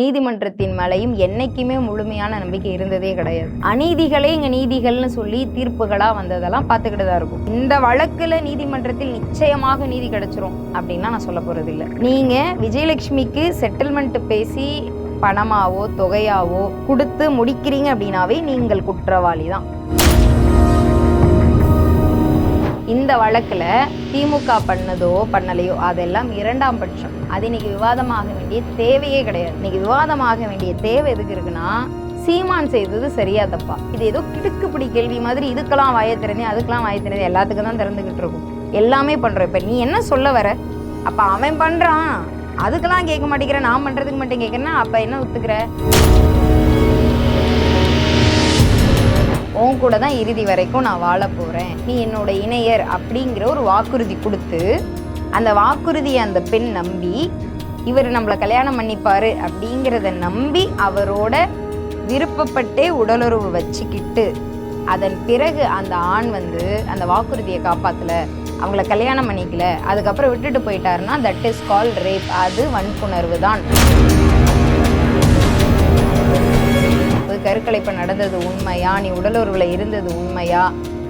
நீதிமன்றத்தின் மேலையும் என்னைக்குமே முழுமையான நம்பிக்கை இருந்ததே கிடையாது. அநீதிகளே இங்க நீதிகள்னு சொல்லி தீர்ப்புகளா வந்ததெல்லாம் பார்த்துக்கிட்டு தான் இருக்கும். இந்த வழக்குல நீதிமன்றத்தில் நிச்சயமாக நீதி கிடைச்சிரும் அப்படின்னா நான் சொல்ல போறது இல்லை நீங்க விஜயலட்சுமிக்கு செட்டில்மெண்ட் பேசி பணமாவோ தொகையாவோ கொடுத்து முடிக்கிறீங்க அப்படின்னாவே நீங்கள் குற்றவாளி தான் இந்த வழக்கில் திமுக பண்ணதோ பண்ணலையோ அதெல்லாம் இரண்டாம் பட்சம். அது இன்னைக்கு விவாதமாக வேண்டிய தேவையே கிடையாது. இன்னைக்கு விவாதமாக வேண்டிய தேவை எதுக்கு இருக்குன்னா சீமான் செய்தது சரியா தப்பா இது ஏதோ கிடுக்குப்பிடி கேள்வி மாதிரி இதுக்கெல்லாம் வாய திறந்தே அதுக்கெல்லாம் வாய திறந்தே எல்லாத்துக்கும் தான் திறந்துகிட்டு இருக்கும். எல்லாமே பண்றோம். இப்ப நீ என்ன சொல்ல வர? அப்ப அவன் பண்றான். அதுக்கெல்லாம் கேட்க மாட்டேங்கிற நான் பண்றதுக்கு மட்டும் கேட்கறேன்னா அப்ப என்ன ஒத்துக்கிற? உன் கூட தான் இறுதி வரைக்கும் நான் வாழ போகிறேன் நீ என்னோட இணையர் அப்படிங்கிற ஒரு வாக்குறுதி கொடுத்து அந்த வாக்குறுதியை அந்த பெண் நம்பி இவர் நம்மளை கல்யாணம் பண்ணிப்பார் அப்படிங்கிறத நம்பி அவரோட விருப்பப்பட்டே உடலுறவு வச்சுக்கிட்டு அதன் பிறகு அந்த ஆண் வந்து அந்த வாக்குறுதியை காப்பாற்றலை அவங்கள கல்யாணம் பண்ணிக்கல. அதுக்கப்புறம் விட்டுட்டு போயிட்டாருன்னா தட் இஸ் கால் ரேப் அது வன்புணர்வு தான். ஒரு கருக்கலைப்பு நடந்தது உண்மையா? நீ உடலுறவில் இருந்தது உண்மையா?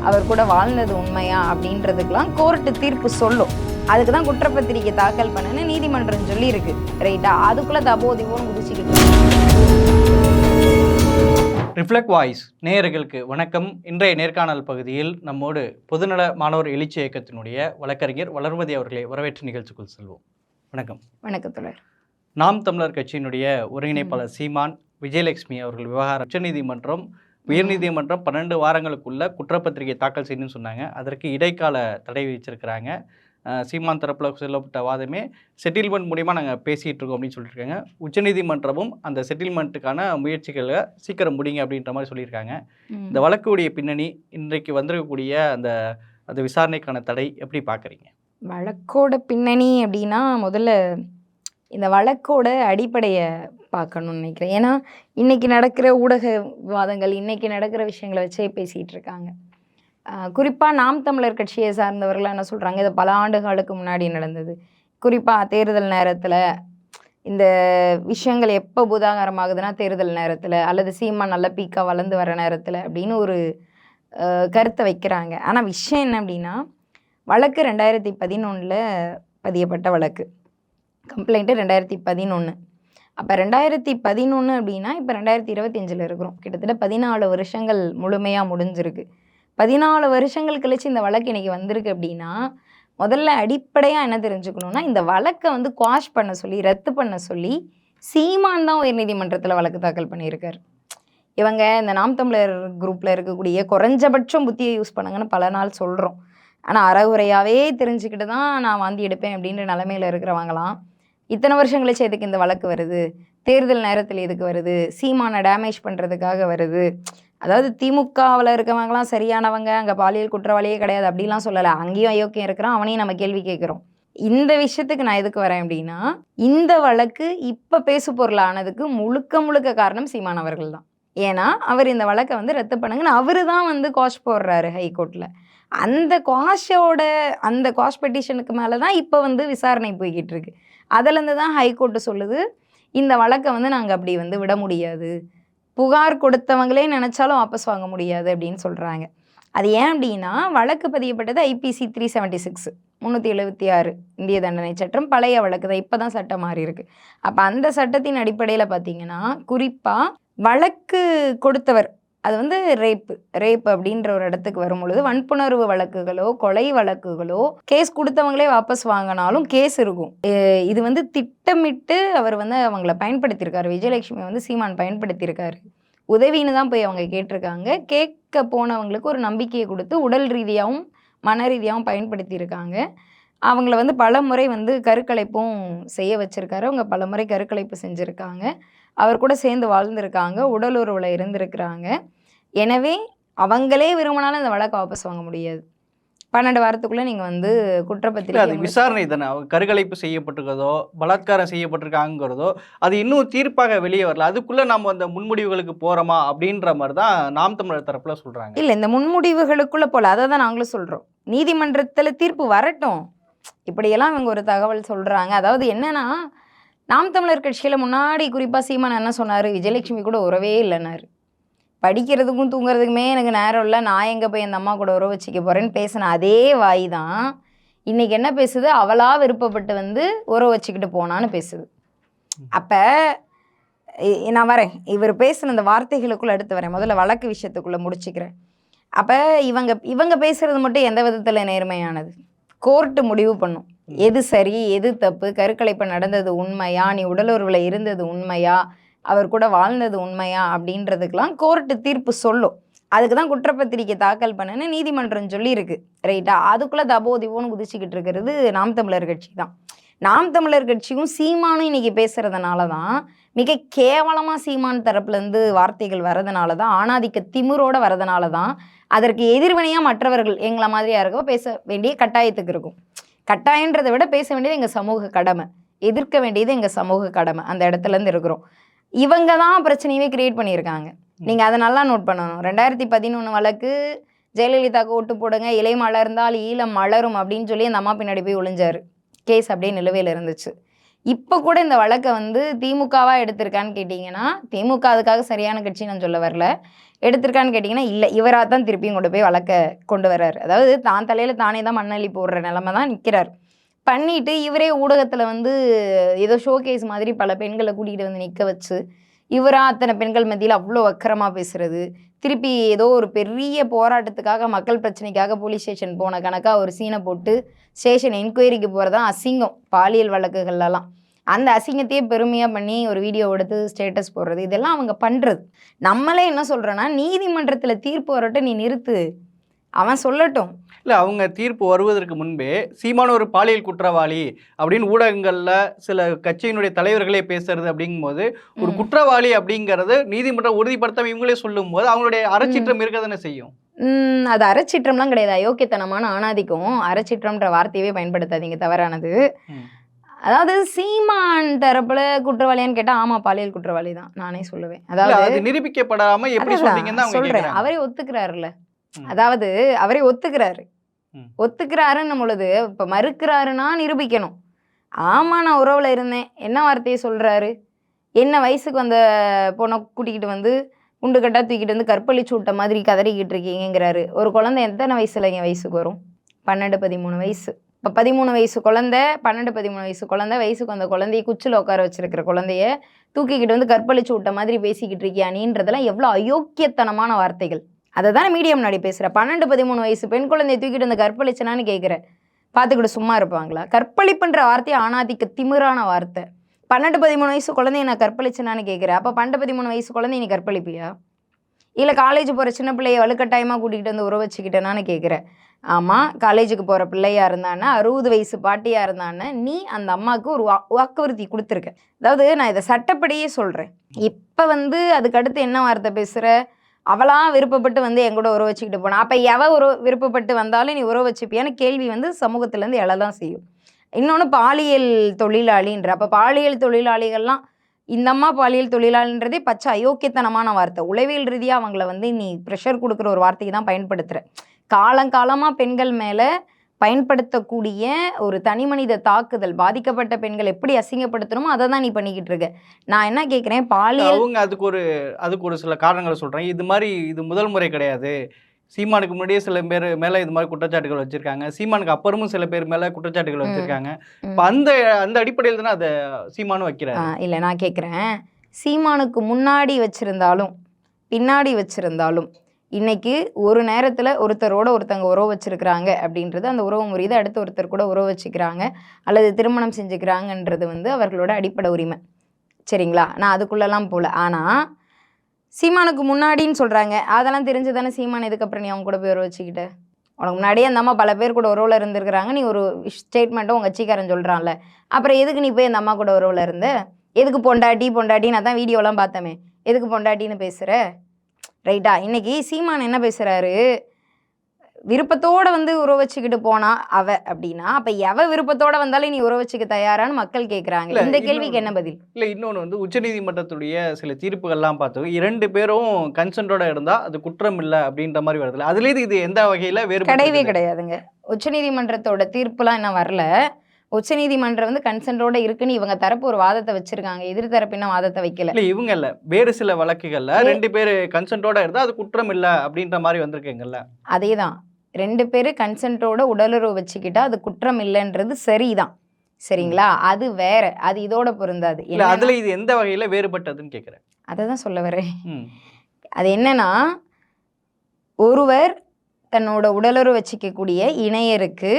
அவர் கூட வாழ்ந்தது உண்மையா? அப்படின்றதுக்கெல்லாம் கோர்ட்டு தீர்ப்பு சொல்லும். அதுக்கு தான் குற்றப்பத்திரிக்கை தாக்கல் பண்ணுன்னு நீதிமன்றம் சொல்லியிருக்கு. ரைட்டா அதுக்குள்ள தபோதிவோன்னு குதிச்சுக்கிட்டு ரிஃப்ளெக்ட் வாய்ஸ் நேயர்களுக்கு வணக்கம். இன்றைய நேர்காணல் பகுதியில் நம்மோடு பொதுநல மாணவர் எழுச்சி இயக்கத்தினுடைய வழக்கறிஞர் வளர்மதி அவர்களை வரவேற்று நிகழ்ச்சிக்குள் செல்வோம். வணக்கம். வணக்கத்துலர் நாம் தமிழர் கட்சியினுடைய ஒருங்கிணைப்பாளர் சீமான் விஜயலட்சுமி அவர்கள் விவகாரம் உச்சநீதிமன்றம் உயர்நீதிமன்றம் பன்னெண்டு வாரங்களுக்குள்ள குற்றப்பத்திரிகை தாக்கல் செய்யணும்னு சொன்னாங்க. அதற்கு இடைக்கால தடை விதிச்சிருக்கிறாங்க. சீமான் தரப்பில் சொல்லப்பட்ட வாதமே செட்டில்மெண்ட் மூலிமா நாங்கள் பேசிகிட்டு இருக்கோம் அப்படின்னு சொல்லியிருக்காங்க. உச்சநீதிமன்றமும் அந்த செட்டில்மெண்ட்டுக்கான முயற்சிகளை சீக்கிரம் முடிங்க அப்படின்ற மாதிரி சொல்லியிருக்காங்க. இந்த வழக்குடைய பின்னணி இன்றைக்கு வந்திருக்கக்கூடிய அந்த அந்த விசாரணைக்கான தடை எப்படி பார்க்குறீங்க? வழக்கோட பின்னணி அப்படின்னா முதல்ல இந்த வழக்கோட அடிப்படையை பார்க்கணும்னு நினைக்கிறேன். ஏன்னா இன்றைக்கி நடக்கிற ஊடக விவாதங்கள் நடக்கிற விஷயங்களை வச்சே பேசிகிட்டு இருக்காங்க. குறிப்பாக நாம் தமிழர் கட்சியை சார்ந்தவர்கள் என்ன சொல்கிறாங்க இது பல ஆண்டுகளுக்கு முன்னாடி நடந்தது. குறிப்பாக தேர்தல் நேரத்தில் இந்த விஷயங்கள் எப்போ புதாகரமாகுதுன்னா தேர்தல் நேரத்தில் அல்லது சீமா நல்ல பீக்காக வளர்ந்து வர நேரத்தில் அப்படின்னு ஒரு கருத்தை வைக்கிறாங்க. ஆனால் விஷயம் என்ன அப்படின்னா வழக்கு ரெண்டாயிரத்தி பதினொன்றில் பதியப்பட்ட வழக்கு. கம்ப்ளைண்ட்டு ரெண்டாயிரத்தி பதினொன்று அப்போ ரெண்டாயிரத்தி பதினொன்று அப்படின்னா இப்போ ரெண்டாயிரத்தி இருபத்தஞ்சில் இருக்கிறோம். கிட்டத்தட்ட பதினாலு வருஷங்கள் முழுமையாக முடிஞ்சிருக்கு. பதினாலு வருஷங்கள் கழிச்சு இந்த வழக்கு இன்றைக்கி வந்திருக்கு அப்படின்னா முதல்ல அடிப்படையாக என்ன தெரிஞ்சுக்கணுன்னா இந்த வழக்கை வந்து குவாஷ் பண்ண சொல்லி ரத்து பண்ண சொல்லி சீமான் தான் உயர்நீதிமன்றத்தில் வழக்கு தாக்கல் பண்ணியிருக்காரு. இவங்க இந்த நாம் தமிழர் குரூப்பில் இருக்கக்கூடிய குறைஞ்சபட்சம் புத்தியை யூஸ் பண்ணுங்கன்னு பல நாள் சொல்கிறோம் ஆனால் அறகுறையாகவே தெரிஞ்சுக்கிட்டு தான் நான் வாந்தி எடுப்பேன் அப்படின்ற நிலமையில இருக்கிறவங்களாம் இத்தனை வருஷம் கழிச்சு எதுக்கு இந்த வழக்கு வருது. தேர்தல் நேரத்தில் எதுக்கு வருது. சீமானை டேமேஜ் பண்ணுறதுக்காக வருது. அதாவது திமுகவில் இருக்கவங்களாம் சரியானவங்க அங்கே பாலியல் குற்றவாளியே கிடையாது அப்படிலாம் சொல்லலை. அங்கேயும் அயோக்கியம் இருக்கிறான் அவனையும் நம்ம கேள்வி கேட்குறோம். இந்த விஷயத்துக்கு நான் எதுக்கு வரேன் அப்படின்னா இந்த வழக்கு இப்போ பேசு பொருளானதுக்கு முழுக்க முழுக்க காரணம் சீமான் அவர்கள் தான் ஏன்னா அவர் இந்த வழக்கை வந்து ரத்து பண்ணுங்கன்னு அவரு தான் வந்து காஷ் போடுறாரு ஹைகோர்ட்டில் அந்த காஷோட அந்த காஷ் பெட்டிஷனுக்கு மேலே தான் இப்போ வந்து விசாரணை போய்கிட்டு இருக்கு. அதுலேருந்து தான் ஹைகோர்ட்டு சொல்லுது இந்த வழக்கை வந்து நாங்கள் அப்படி வந்து விட முடியாது. புகார் கொடுத்தவங்களே நினச்சாலும் வாபஸ் வாங்க முடியாது அப்படின்னு சொல்கிறாங்க அது ஏன் அப்படின்னா வழக்கு பதியப்பட்டது ஐபிசி த்ரீ செவன்ட்டி சிக்ஸ் முந்நூற்றி எழுபத்தி ஆறு இந்திய தண்டனை சட்டம் பழைய வழக்கு தான் இப்போ தான் சட்டம் மாறி இருக்கு. அப்போ அந்த சட்டத்தின் அடிப்படையில் பார்த்தீங்கன்னா குறிப்பாக வழக்கு கொடுத்தவர் அது வந்து ரேப்பு ரேப் அப்படின்ற ஒரு இடத்துக்கு வரும் பொழுது வன்புணர்வு வழக்குகளோ கொலை வழக்குகளோ கேஸ் கொடுத்தவங்களே வாபஸ் வாங்கினாலும் கேஸ் இருக்கும். இது வந்து திட்டமிட்டு அவர் வந்து அவங்கள பயன்படுத்தியிருக்காரு. விஜயலட்சுமி வந்து சீமான் பயன்படுத்தியிருக்காரு. உதவின்னு தான் போய் அவங்க கேட்டிருக்காங்க. கேட்க போனவங்களுக்கு ஒரு நம்பிக்கையை கொடுத்து உடல் ரீதியாகவும் மன ரீதியாகவும் பயன்படுத்தியிருக்காங்க. அவங்கள வந்து பல முறை வந்து கருக்கலைப்பும் செய்ய வச்சுருக்காரு. அவங்க பல முறை கருக்கலைப்பு செஞ்சுருக்காங்க. அவர் கூட சேர்ந்து வாழ்ந்திருக்காங்க. உடலுறவில் இருந்திருக்கிறாங்க. எனவே அவங்களே விரும்பினாலும் இந்த வழக்கை வாபஸ் வாங்க முடியாது. பன்னெண்டு வாரத்துக்குள்ளே நீங்கள் வந்து குற்றப்பத்திரிக்கை விசாரணை தானே? அவங்க கருகலைப்பு செய்யப்பட்டிருக்கிறதோ பலாத்காரம் செய்யப்பட்டிருக்காங்கிறதோ அது இன்னும் தீர்ப்பாக வெளியே வரல. அதுக்குள்ளே நம்ம அந்த முன்முடிவுகளுக்கு போகிறோமா அப்படின்ற மாதிரி தான் நாம் தமிழர் தரப்பில் சொல்கிறாங்க இல்லை இந்த முன்முடிவுகளுக்குள்ள போல. அதை தான் நாங்களும் சொல்கிறோம் நீதிமன்றத்தில் தீர்ப்பு வரட்டும். இப்படியெல்லாம் இவங்க ஒரு தகவல் சொல்கிறாங்க அதாவது என்னன்னா நாம் தமிழர் கட்சியில் முன்னாடி குறிப்பாக சீமான் என்ன சொன்னார்? விஜயலட்சுமி கூட உறவே இல்லைன்னாரு. படிக்கிறதுக்கும் தூங்குறதுக்குமே எனக்கு நேரம் இல்லை. நான் எங்கே போய் அந்த அம்மா கூட உறவு வச்சுக்க போகிறேன்னு பேசின அதே வாய் தான் இன்றைக்கி என்ன பேசுது? அவளா விருப்பப்பட்டு வந்து உறவு வச்சுக்கிட்டு போனான்னு பேசுது. அப்போ நான் வரேன். இவர் பேசின இந்த வார்த்தைகளுக்குள்ளே எடுத்து வரேன். முதல்ல வழக்கு விஷயத்துக்குள்ளே முடிச்சுக்கிறேன். அப்போ இவங்க இவங்க பேசுகிறது மட்டும் எந்த விதத்தில் நேர்மையானது? கோர்ட்டு முடிவு பண்ணும். எது சரி எது தப்பு? கருக்கலைப்பு நடந்தது உண்மையா? நீ உடலுறவில் இருந்தது உண்மையா? அவர் கூட வாழ்ந்தது உண்மையா அப்படின்றதுக்கெலாம் கோர்ட்டு தீர்ப்பு சொல்லும். அதுக்கு தான் குற்றப்பத்திரிக்கை தாக்கல் பண்ணுன்னு நீதிமன்றம் சொல்லியிருக்கு. ரைட்டா அதுக்குள்ளே தபோதிவோன்னு குதிச்சுக்கிட்டு இருக்கிறது நாம் தமிழர் கட்சி தான் நாம் தமிழர் கட்சியும் சீமானும் இன்றைக்கி பேசுறதுனால தான் மிக கேவலமாக சீமான் தரப்புலேருந்து வார்த்தைகள் வரதுனால தான் ஆணாதிக்க திமுரோடு வரதுனால தான் அதற்கு எதிர்வினையாக மற்றவர்கள் எங்களை மாதிரியாக இருக்கோ பேச வேண்டிய கட்டாயத்துக்கு இருக்கும். கட்டாயன்றதை விட பேச வேண்டியது எங்கள் சமூக கடமை. எதிர்க்க வேண்டியது எங்கள் சமூக கடமை. அந்த இடத்துல இருந்து இருக்கிறோம். இவங்க தான் பிரச்சனையே கிரியேட் பண்ணியிருக்காங்க. நீங்கள் அதை நல்லா நோட் பண்ணணும். ரெண்டாயிரத்தி பதினொன்று வழக்கு ஜெயலலிதாவுக்கு ஓட்டு போடுங்க இலை மலர்ந்தால் ஈழம் மலரும் அப்படின்னு சொல்லி அந்த அம்மா பின்னாடி போய் ஒளிஞ்சார். கேஸ் அப்படியே நிலுவையில் இருந்துச்சு. இப்போ கூட இந்த வழக்கை வந்து திமுகவாக எடுத்திருக்கான்னு கேட்டிங்கன்னா திமுக அதுக்காக சரியான கட்சி நான் சொல்ல வரல. எடுத்திருக்கான்னு கேட்டிங்கன்னா இல்லை இவராக தான் திருப்பியும் கொண்டு போய் வழக்க கொண்டு வர்றாரு. அதாவது தான் தலையில் தானே தான் மண்ணள்ளி போடுற நிலமை தான் நிற்கிறார் பண்ணிட்டு இவரே ஊடகத்தில் வந்து ஏதோ ஷோகேஸ் மாதிரி பல பெண்களை கூட்டிகிட்டு வந்து நிற்க வச்சு இவராக அத்தனை பெண்கள் மத்தியில் அவ்வளோ வக்கரமாக பேசுறது. திருப்பி ஏதோ ஒரு பெரிய போராட்டத்துக்காக மக்கள் பிரச்சனைக்காக போலீஸ் ஸ்டேஷன் போன கணக்காக ஒரு சீனை போட்டு ஸ்டேஷன் என்கொயரிக்கு போகிறதான் அசிங்கம் பாலியல் வழக்குகள்லாம் அந்த அசிங்கத்தையே பெருமையாக பண்ணி ஒரு வீடியோ எடுத்து ஸ்டேட்டஸ் போடுறது. இதெல்லாம் அவங்க பண்ணுறது நம்மளே என்ன சொல்கிறோன்னா நீதிமன்றத்தில் தீர்ப்பு வரட்டும் நீ நிறுத்து. அவன் சொல்லட்டும். இல்லை அவங்க தீர்ப்பு வருவதற்கு முன்பே சீமான ஒரு பாலியல் குற்றவாளி அப்படின்னு ஊடகங்களில் சில கட்சியினுடைய தலைவர்களே பேசுறது அப்படிங்கும்போது ஒரு. குற்றவாளி அப்படிங்கிறது நீதிமன்றம் உறுதிப்படுத்தாம இவங்களே சொல்லும்போது அவங்களுடைய அறச்சீற்றம் இருக்க தானே செய்யும் அது அறச்சிற்றம்லாம் கிடையாது அயோக்கியத்தனமான ஆணாதிக்கம் அறச்சிற்றம்ன்ற வார்த்தையவே பயன்படுத்தாதீங்க தவறானது. அதாவது சீமான் தரப்புல குற்றவாளியான்னு கேட்டா ஆமா பாலியல் குற்றவாளி தான் நானே சொல்லுவேன் அதாவது அது நிரூபிக்கப்படாம எப்படி சொல்றீங்கன்னு சொல்றேன். அவரே ஒத்துக்கிறாருல்ல. அதாவது அவரே ஒத்துக்கிறாரு. ஒத்துக்கிறாருன்னும் பொழுது இப்ப மறுக்கிறாருன்னா நிரூபிக்கணும். ஆமா நான் உறவுல இருந்தேன். என்ன வார்த்தையை சொல்றாரு? என்ன வயசுக்கு வந்த பொண்ணை கூட்டிக்கிட்டு வந்து குண்டு கட்டா தூக்கிட்டு வந்து கற்பழிச்சு விட்ட மாதிரி கதறிக்கிட்டு இருக்கீங்கங்கிறாரு. ஒரு குழந்தை எத்தனை வயசுல என் வயசுக்கு வரும்? பன்னெண்டு பதிமூணு வயசு. இப்போ பதிமூணு வயசு குழந்தை பன்னெண்டு பதிமூணு வயசு குழந்தை வயசுக்கு வந்த குழந்தைய குச்சில் உட்கார வச்சிருக்கிற குழந்தைய தூக்கிக்கிட்டு வந்து கற்பழிச்சு விட்ட மாதிரி பேசிக்கிட்டு இருக்கியா நீன்றதெல்லாம் எவ்வளோ அயோக்கியத்தனமான வார்த்தைகள். அதை தானே மீடியம் முன்னாடி பேசுகிற பன்னெண்டு பதிமூணு வயசு பெண் குழந்தைய தூக்கிட்டு வந்து கற்பழிச்சனான்னு கேட்குறேன் பார்த்துக்கிட்டு சும்மா இருப்பாங்களா? கற்பழிப்புன்ற வார்த்தையை ஆணாதிக்க திமிரான வார்த்தை. பன்னெண்டு பதிமூணு வயசு குழந்தைய நான் கற்பழிச்சனான்னு கேட்குறேன் அப்போ பன்னெண்டு பதிமூணு வயசு குழந்தைய நீ கற்பழிப்பியா? இல்லை காலேஜ் போகிற சின்ன பிள்ளைய வலுக்கட்டாயமாக கூட்டிகிட்டு வந்து உறவு வச்சுக்கிட்டேனான்னு கேட்குறேன் ஆமாம் காலேஜுக்கு போகிற பிள்ளையாக இருந்தானே அறுபது வயசு பாட்டியாக இருந்தானே நீ அந்த அம்மாவுக்கு ஒரு வா வாக்குறுதி கொடுத்துருக்க. அதாவது நான் இதை சட்டப்படியே சொல்கிறேன் இப்போ வந்து அதுக்கடுத்து என்ன வார்த்தை பேசுகிற அவளாக விருப்பப்பட்டு வந்து எங்கூட உறவு வச்சுக்கிட்டு போனா. அப்போ எவ உறவு விருப்பப்பட்டு வந்தாலும் நீ உறவு வச்சுப்பியான்னு கேள்வி வந்து சமூகத்துலேருந்து எழதான் செய்யும். இன்னொன்று பாலியல் தொழிலாளின்ற அப்போ பாலியல் தொழிலாளிகள்லாம் இந்த அம்மா பாலியல் தொழிலாளின்றதே பச்சை அயோக்கியத்தனமான வார்த்தை. உளவியல் ரீதியாக அவங்கள வந்து நீ ப்ரெஷர் கொடுக்குற ஒரு வார்த்தைக்கு தான் பயன்படுத்துகிற காலங்காலமாக பெண்கள் மேலே பயன்படுத்தக்கூடிய ஒரு தனிமனித தாக்குதல் பாதிக்கப்பட்ட பெண்கள் எப்படி அசிங்கப்படுத்தணுமோ அதை தான் நீ பண்ணிக்கிட்டு இருக்க. நான் என்ன கேட்குறேன் பாலியல் அவங்க அதுக்கு ஒரு அதுக்கு ஒரு சில காரணங்களை சொல்றேன் இது மாதிரி இது முதல் முறை கிடையாது. சீமானுக்கு முன்னாடியே சில பேர் மேல இது மாதிரி குற்றச்சாட்டுகள் வச்சிருக்காங்க. சீமானுக்கு அப்புறமும் சில பேர் மேல குற்றச்சாட்டுகள். வச்சிருக்காங்க. இப்ப அந்த அந்த அடிப்படையில் தானே அதை சீமானும் வைக்கிறாரு. இல்லை நான் கேட்குறேன் சீமானுக்கு முன்னாடி வச்சிருந்தாலும் பின்னாடி வச்சிருந்தாலும் இன்னைக்கு ஒரு நேரத்தில் ஒருத்தரோட ஒருத்தங்க உறவு வச்சுருக்கிறாங்க அப்படின்றது அந்த உறவு முறியது அடுத்து ஒருத்தர் கூட உறவு வச்சுக்கிறாங்க அல்லது திருமணம் செஞ்சுக்கிறாங்கன்றது வந்து அவர்களோட அடிப்படை உரிமை. சரிங்களா? நான் அதுக்குள்ளெல்லாம் போகல ஆனால் சீமானுக்கு முன்னாடின்னு சொல்கிறாங்க அதெல்லாம் தெரிஞ்சு தானே சீமான் இதுக்கப்புறம் நீ அவங்க கூட போய் உறவு வச்சுக்கிட்ட? உனக்கு முன்னாடியே அந்த அம்மா பல பேர் கூட உறவில் இருந்திருக்கிறாங்க. நீ ஒரு ஸ்டேட்மெண்ட்டும் உங்கள் கட்சிக்காரன் சொல்கிறான்ல அப்புறம் எதுக்கு நீ போய் அந்த அம்மா கூட உறவில் இருந்த? எதுக்கு பொண்டாட்டி பொண்டாட்டி நான் தான் வீடியோலாம் பார்த்தமே. எதுக்கு பொண்டாட்டின்னு பேசுகிற ரைட்டா? இன்னைக்கு சீமான் என்ன பேசுகிறாரு விருப்பத்தோட வந்து உறவு வச்சுக்கிட்டு போனா அவ அப்படின்னா அப்ப எவ விருப்பத்தோட வந்தாலும் நீ உறவு வச்சுக்க தயாரான்னு மக்கள் கேக்குறாங்க. இல்ல, இந்த கேள்விக்கு என்ன பதில்? இல்ல இன்னொன்று வந்து உச்சநீதிமன்றத்துடைய சில தீர்ப்புகள்லாம் பார்த்தோம். இரண்டு பேரும் கன்சென்ட்டோட இருந்தா அது குற்றம் இல்லை அப்படின்ற மாதிரி வருதுல்ல அதுலேயே இது எந்த வகையில கிடையவே வேறு கிடையாதுங்க. உச்சநீதிமன்றத்தோட தீர்ப்புலாம் இன்னும் வரல. உச்சநீதிமன்றம் வந்து கன்சென்ட்டோட இருக்குன்னு இவங்க தரப்பு ஒரு வாதத்தை வச்சிருக்காங்க. எதிர் தரப்பு இன்னும் வாதத்தை வைக்கல. இல்ல இவங்க இல்ல. வேறு சில வழக்குகள்ல ரெண்டு பேர் கன்சென்ட்டோட இருந்தா அது குற்றம் இல்ல அப்படின்ற மாதிரி வந்திருக்குங்கல்ல. அதே தான் ரெண்டு பேரும் கன்சென்ட்டோட உடலுறவு வச்சுக்கிட்டா அது குற்றம் இல்லைன்றது சரிதான். சரிங்களா? அது வேற. அது இதோட பொருந்தாது. இல்ல அதுல இது எந்த வகையில வேறுபட்டதுன்னு கேக்குறேன். அதை தான் சொல்ல வரேன். அது என்னன்னா ஒருவர் தன்னோட உடலுறவு வச்சுக்கக்கூடிய இணையருக்கு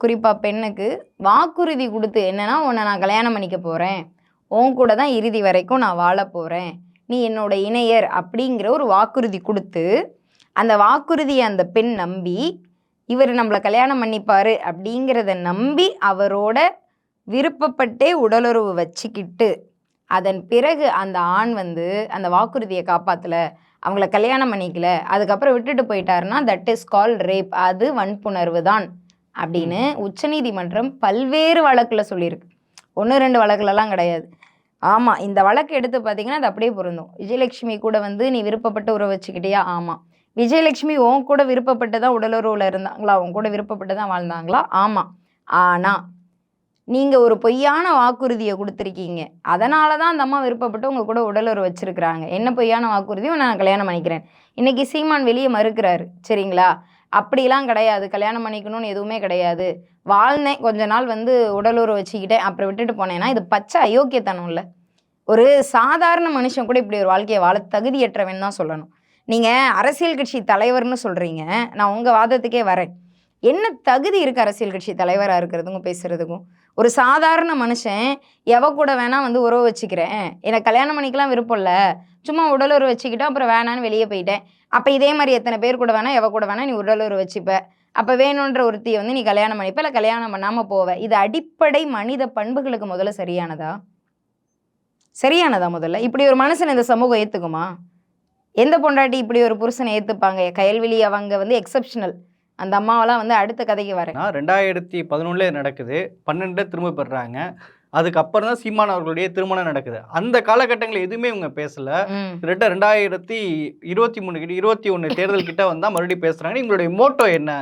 குறிப்பாக பெண்ணுக்கு வாக்குறுதி கொடுத்து என்னென்னா உன்னை நான் கல்யாணம் பண்ணிக்க போகிறேன் உன் கூட தான் இறுதி வரைக்கும் நான் வாழ போகிறேன் நீ என்னோட இணையர் அப்படிங்கிற ஒரு வாக்குறுதி கொடுத்து அந்த வாக்குறுதியை அந்த பெண் நம்பி இவர் நம்மளை கல்யாணம் பண்ணிப்பார் அப்படிங்கிறத நம்பி அவரோட விருப்பப்பட்டே உடலுறவு வச்சுக்கிட்டு அதன் பிறகு அந்த ஆண் வந்து அந்த வாக்குறுதியை காப்பாற்றல அவங்கள கல்யாணம் பண்ணிக்கல. அதுக்கப்புறம் விட்டுட்டு போயிட்டாருன்னா தட் இஸ் கால் ரேப் அது வன்புணர்வு தான். அப்படின்னு உச்சநீதிமன்றம் பல்வேறு வழக்கில் சொல்லியிருக்கு. ஒன்று ரெண்டு வழக்குலலாம் கிடையாது. ஆமாம் இந்த வழக்கு எடுத்து பார்த்தீங்கன்னா அது அப்படியே பொருந்தும். விஜயலட்சுமி கூட வந்து நீ விருப்பப்பட்டு உறவு வச்சுக்கிட்டியா? ஆமாம் விஜயலட்சுமி உன் கூட விருப்பப்பட்டு தான் உடலுறவில் இருந்தாங்களா? உன் கூட விருப்பப்பட்டு தான் வாழ்ந்தாங்களா? ஆமாம் ஆனால் நீங்கள் ஒரு பொய்யான வாக்குறுதியை கொடுத்துருக்கீங்க. அதனால தான் அந்த அம்மா விருப்பப்பட்டு உங்கள் கூட உடலுறவு வச்சுருக்குறாங்க. என்ன பொய்யான வாக்குறுதியும் நான் கல்யாணம் பண்ணிக்கிறேன். இன்றைக்கி சீமான் வெளியே மறுக்கிறாரு. சரிங்களா? அப்படிலாம் கிடையாது. கல்யாணம் பண்ணிக்கணும்னு எதுவுமே கிடையாது. வாழ்ந்தேன். கொஞ்ச நாள் வந்து உடலுறவு வச்சுக்கிட்டேன். அப்புறம் விட்டுட்டு போனேன்னா இது பச்சை அயோக்கியத்தனம் இல்லை. ஒரு சாதாரண மனுஷன் கூட இப்படி ஒரு வாழ்க்கையை வாழ தகுதியற்றவன் தான் சொல்லணும். நீங்கள் அரசியல் கட்சி தலைவர்னு சொல்கிறீங்க நான் உங்கள் வாதத்துக்கே வரேன். என்ன தகுதி இருக்குது அரசியல் கட்சி தலைவராக இருக்கிறதுக்கும் பேசுகிறதுக்கும் ஒரு சாதாரண மனுஷன் எவ கூட வேணால் வந்து உறவு வச்சுக்கிறேன். எனக்கு கல்யாணம் பண்ணிக்கலாம் விருப்பம் இல்லை. சும்மா உடலுறவு வச்சுக்கிட்டேன் அப்புறம் வேணான்னு வெளியே போயிட்டேன். அப்போ இதே மாதிரி எத்தனை பேர் கூட வேணா எவ கூட வேணா நீ உடலுறவு வச்சுப்ப. அப்போ வேணுன்ற ஒருத்தியை வந்து நீ கல்யாணம் பண்ணிப்ப இல்லை கல்யாணம் பண்ணாமல் போவ. இது அடிப்படை மனித பண்புகளுக்கு முதல்ல சரியானதா? சரியானதா முதல்ல? இப்படி ஒரு மனுஷன் இந்த சமூகம் ஏற்றுக்குமா எந்த பொண்டாட்டி இப்படி ஒரு புருஷனை ஏற்றுப்பாங்க கயல்விழி அவங்க வந்து எக்ஸப்ஷனல் அந்த அம்மாவெல்லாம் வந்து அடுத்த கதைக்கு வரேன். ரெண்டாயிரத்தி பதினொன்றுல நடக்குது. பன்னெண்டு திரும்ப பெறாங்க அதுக்கப்புறம் தான் சீமான் அவர்களுடைய திருமணம் நடக்குது. அந்த காலகட்டங்களில் எதுவுமே இவங்க பேசல. ரெண்டா ரெண்டாயிரத்தி இருபத்தி மூணு கிட்ட இருபத்தி ஒன்று தேர்தல் கிட்ட வந்தா மறுபடியும் பேசுறாங்க. இவங்களுடைய மோட்டோ என்ன.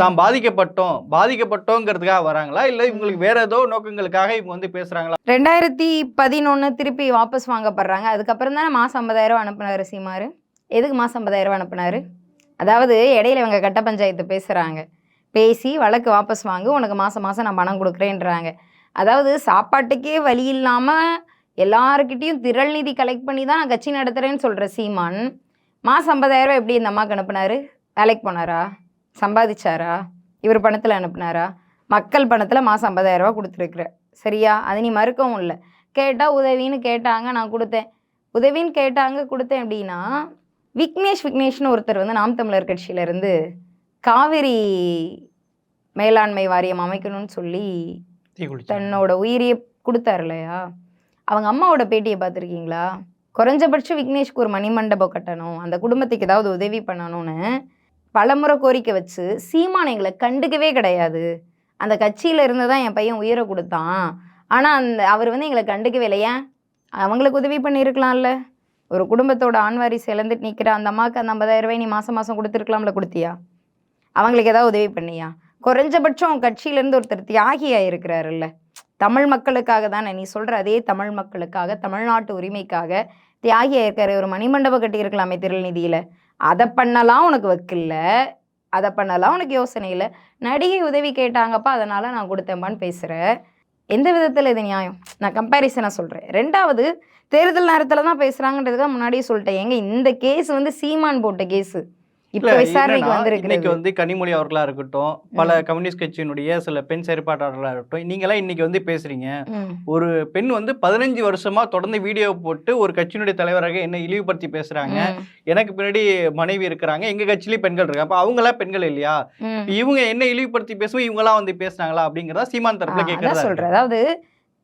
தாம் பாதிக்கப்பட்டோம். பாதிக்கப்பட்டோங்கிறதுக்காக வராங்களா? இல்ல இவங்களுக்கு வேற ஏதோ நோக்கங்களுக்காக இவங்க வந்து பேசுறாங்களா? ரெண்டாயிரத்தி பதினொன்று திருப்பி வாபஸ் வாங்கப்படுறாங்க. அதுக்கப்புறம் தானே மாதம் ஐம்பதாயிரம் அனுப்புனாரு சீமாரு. எதுக்கு மாதம் ஐம்பதாயிரம் அனுப்புனாரு? அதாவது இடையில இவங்க கட்ட பஞ்சாயத்து பேசுகிறாங்க பேசி வழக்கு வாபஸ் வாங்கு உனக்கு மாதம் மாதம் நான் பணம் கொடுக்குறேன்றாங்க. அதாவது சாப்பாட்டுக்கே வழி இல்லாமல் எல்லாருக்கிட்டேயும் திரள் நிதி கலெக்ட் பண்ணி தான் நான் கட்சி நடத்துகிறேன்னு சொல்கிற சீமான். மாதம் ஐம்பதாயிரம் எப்படி இந்த அம்மாவுக்கு அனுப்புனாரு? வேலைக்கு போனாரா? சம்பாதிச்சாரா? இவர் பணத்தில் அனுப்புனாரா? மக்கள் பணத்தில் மாதம் ஐம்பதாயிரரூபா கொடுத்துருக்குற சரியா? அது நீ மறுக்கவும் இல்லை. கேட்டால் உதவின்னு கேட்டாங்க நான் கொடுத்தேன். உதவின்னு கேட்டாங்க கொடுத்தேன் அப்படின்னா விக்னேஷ் விக்னேஷ்னு ஒருத்தர் வந்து நாம் தமிழர் கட்சியிலேருந்து காவிரி மேலாண்மை வாரியம் அமைக்கணும்னு சொல்லி தன்னோட உயிரியை கொடுத்தாரு இல்லையா? அவங்க அம்மாவோட பேட்டியை பார்த்துருக்கீங்களா? குறைஞ்சபட்சம் விக்னேஷ்க்கு ஒரு மணிமண்டபம் கட்டணும் அந்த குடும்பத்துக்கு ஏதாவது உதவி பண்ணணும்னு பலமுறை கோரிக்கை வச்சு சீமான் எங்களை கண்டுக்கவே கிடையாது. அந்த கட்சியில் இருந்து தான் என் பையன் உயிரை கொடுத்தான். ஆனால் அந்த அவர் வந்து எங்களை கண்டுக்கவே இல்லை. ஏன்? அவங்களுக்கு உதவி பண்ணியிருக்கலாம்ல. ஒரு குடும்பத்தோட ஆண்வாரிசு இழந்துட்டு நிற்கிற அந்த அம்மாவுக்கு அந்த ஐம்பதாயிரம் ரூபாய் நீ மாதம் மாதம் கொடுத்துருக்கலாம்ல கொடுத்தியா? அவங்களுக்கு ஏதாவது உதவி பண்ணியா? குறைஞ்சபட்சம் கட்சியிலேருந்து ஒருத்தர் தியாகியாக இருக்கிறாருல்ல. தமிழ் மக்களுக்காக தானே நீ சொல்கிற அதே தமிழ் மக்களுக்காக தமிழ்நாட்டு உரிமைக்காக தியாகியாக இருக்கிற ஒரு மணிமண்டபம் கட்டியிருக்கலாமே திருநிதியில். அதை பண்ணலாம் உனக்கு வக்கில்ல. அதை பண்ணலாம் உனக்கு யோசனை இல்லை. நடிகை உதவி கேட்டாங்கப்பா அதனால் நான் கொடுத்தேன்பான்னு பேசுகிற எந்த விதத்தில் இது நியாயம்? நான் கம்பேரிசனாக சொல்கிறேன் ரெண்டாவது தேர்தல் நேரத்தில் தான் பேசுகிறாங்கன்றதுக்காக முன்னாடியே சொல்லிட்டேன். ஏங்க இந்த கேஸ் வந்து சீமான் போட்ட கேஸு இப்போ விசாரணைக்கு இன்னைக்கு வந்து கனிமொழி அவர்களா இருக்கட்டும் பல கம்யூனிஸ்ட் கட்சியினுடைய சில பெண் செயற்பாட்டாளர்களா இருக்கட்டும் நீங்களாம் இன்னைக்கு வந்து பேசுறீங்க. ஒரு பெண் வந்து பதினஞ்சு வருஷமா தொடர்ந்து வீடியோ போட்டு ஒரு கட்சியினுடைய தலைவராக என்ன இழிவுபடுத்தி பேசுறாங்க. எனக்கு பின்னாடி மனைவி இருக்கிறாங்க. எங்க கட்சியிலயும் பெண்கள் இருக்காங்க. அப்ப அவங்களாம் பெண்கள் இல்லையா? இவங்க என்ன இழிவுபடுத்தி பேசுவோம் இவங்களாம் வந்து பேசுனாங்களா அப்படிங்கறத சீமான் தரப்புல கேட்கறதா சொல்றேன். அதாவது